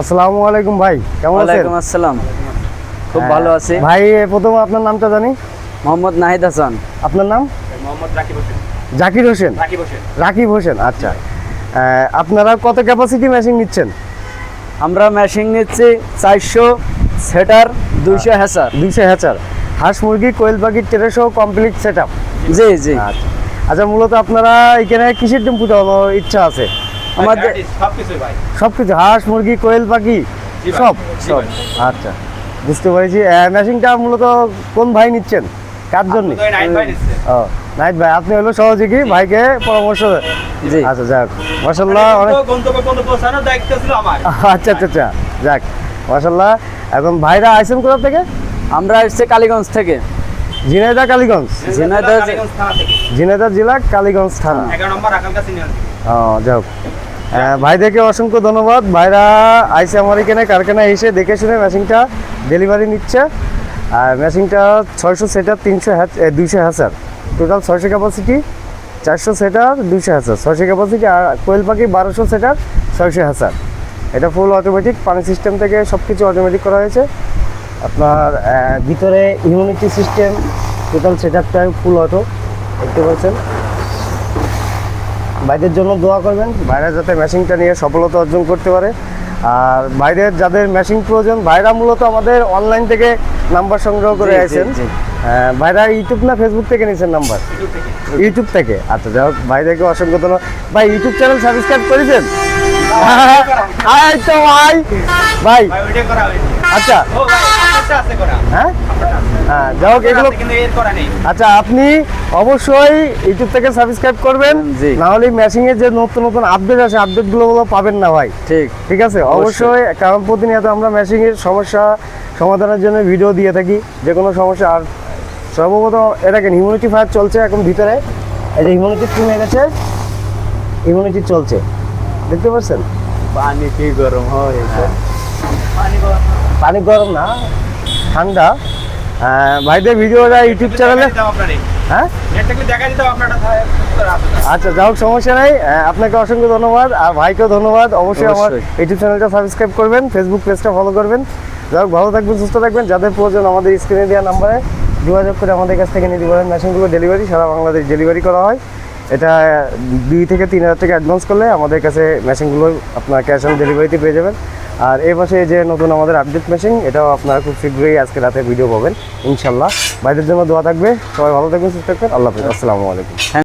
আসসালামু আলাইকুম ভাই কেমন আছেন? ওয়ালাইকুম আসসালাম। খুব ভালো আছি। ভাই প্রথমে আপনার নামটা জানি? মোহাম্মদ নাহিদ হাসান। আপনার নাম? মোহাম্মদ রাকিব হোসেন। জাকির হোসেন? রাকিব হোসেন। রাকিব হোসেন আচ্ছা। আপনারা কত ক্যাপাসিটি মেশিন নিচ্ছেন? আমরা মেশিন নিচ্ছি চারশো সেটার দুইশো হ্যাচার। দুইশো হ্যাচার। হাঁস মুরগি কোয়েল পাখি তেরোশো কমপ্লিট সেট আপ জি জি। আচ্ছা। আচ্ছা মূলত আপনারা এখানে কিসের টেম্পু চালানোর ইচ্ছা আছে। আমাদের সব কিছুই ভাই। সব কিছু হাঁস মুরগি কোয়েল পাখি সব সব। আচ্ছা বুঝতে পেরেছি। মেশিনটা মূলত কোন ভাই নিচ্ছেন? কার জন্য? নাইট ভাই ও নাইট ভাই আপনি হলো সহযোগী ভাইকে পরামর্শ দেন। জি। আচ্ছা যাক। মাসাল্লাহ অনেক আচ্ছা আচ্ছা আচ্ছা যাক। মাসাল্লাহ এখন ভাইরা আইসেন কোথা থেকে? আমরা এসছি কালীগঞ্জ থেকে। ঝিনাইদা কালীগঞ্জ। থেকে। ঝিনাইদা জেলা কালীগঞ্জ থানা। এগারো নম্বর আকালকা সিনিয়র। ও যাক। ভাইদেরকে অসংখ্য ধন্যবাদ। ভাইরা আইসে আমার এখানে, কারখানায় এসে দেখে শুনে মেশিনটা ডেলিভারি নিচ্ছে। আর মেশিনটা ছয়শো সেটার তিনশো দুইশো হাজার টোটাল ছয়শো ক্যাপাসিটি চারশো সেটার দুইশো হাজার ছয়শো ক্যাপাসিটি আর কোয়েল পাখি বারোশো সেটার ছয়শো হাজার এটা ফুল অটোমেটিক পানি সিস্টেম থেকে সব কিছু অটোমেটিক করা হয়েছে। আপনার ভিতরে immunity system total set full auto দেখতে পাচ্ছেন। বাইরের জন্য দোয়া করবেন। বাইরে যাতে মেশিনটা নিয়ে সফলতা অর্জন করতে পারে। আর বাইরের যাদের মেশিন প্রয়োজন বাইরা মূলত আমাদের অনলাইন থেকে নাম্বার সংগ্রহ করে আছেন জি। ভাইরা ইউটিউব না ফেসবুক থেকে নিয়েছেন নাম্বার ইউটিউব থেকে। আচ্ছা যাই হোক ভাইদেরকে অসংখ্য ধন্যবাদ। ভাই ইউটিউব চ্যানেল সাবস্ক্রাইব করেছেন? এই ভাই। ভাই ভাই করা আচ্ছা ও ভাই আপনারটা আছে করা হ্যাঁ আপনারটা আছে। হ্যাঁ যাই হোক এগুলো কিন্তু এর করা নেই। আচ্ছা আপনি অবশ্যই ইউটিউব থেকে সাবস্ক্রাইব করবেন। না হলে মেশিংয়ের যে নতুন নতুন আপডেট আছে আপডেটগুলো পাবেন না ভাই। ঠিক। ঠিক আছে? অবশ্যই। কারণ প্রতিনিয়ত আমরা মেশিংয়ের সমস্যা সমাধানের জন্য ভিডিও দিয়ে থাকি। যে কোনো সমস্যা আর সর্বপ্রথম এটাকে ইমিউনিটি ফায়ার চলছে এখন ভিতরে। এই যে ইমিউনিটি কমে গেছে। ইমিউনিটি চলছে। দেখতে পাচ্ছেন? পানি কি গরম হয়? পানি গরম। না ঠান্ডা। ভাইদের ভিডিওটা ইউটিউব চ্যানেলে। হ্যাঁ। আচ্ছা যাই হোক সমস্যা নেই। আপনাকে অসংখ্য ধন্যবাদ আর ভাইকেও ধন্যবাদ। অবশ্যই আমার ইউটিউব চ্যানেলটা সাবস্ক্রাইব করবেন ফেসবুক পেজটা ফলো করবেন। যাই হোক ভালো থাকবেন সুস্থ থাকবেন। যাদের প্রয়োজন আমাদের স্ক্রিনে দেওয়া নাম্বারে যোগাযোগ করে আমাদের কাছ থেকে নিতে পারেন। মেশিনগুলো ডেলিভারি সারা বাংলাদেশ ডেলিভারি করা হয়। এটা দুই থেকে তিন হাজার টাকা অ্যাডভান্স করলে আমাদের কাছে মেশিনগুলো আপনার ক্যাশ অন ডেলিভারিতে পেয়ে যাবেন। আর এ পাশে যে নতুন আমাদের আপডেট মেশিন এটাও আপনারা খুব শীঘ্রই আজকে রাতে ভিডিও পাবেন, ইনশাল্লাহ। বাইরের জন্য দোয়া থাকবে। সবাই ভালো থাকবেন, সুস্থ থাকবেন। আল্লাহ হাফিজ। আসসালামু আলাইকুম।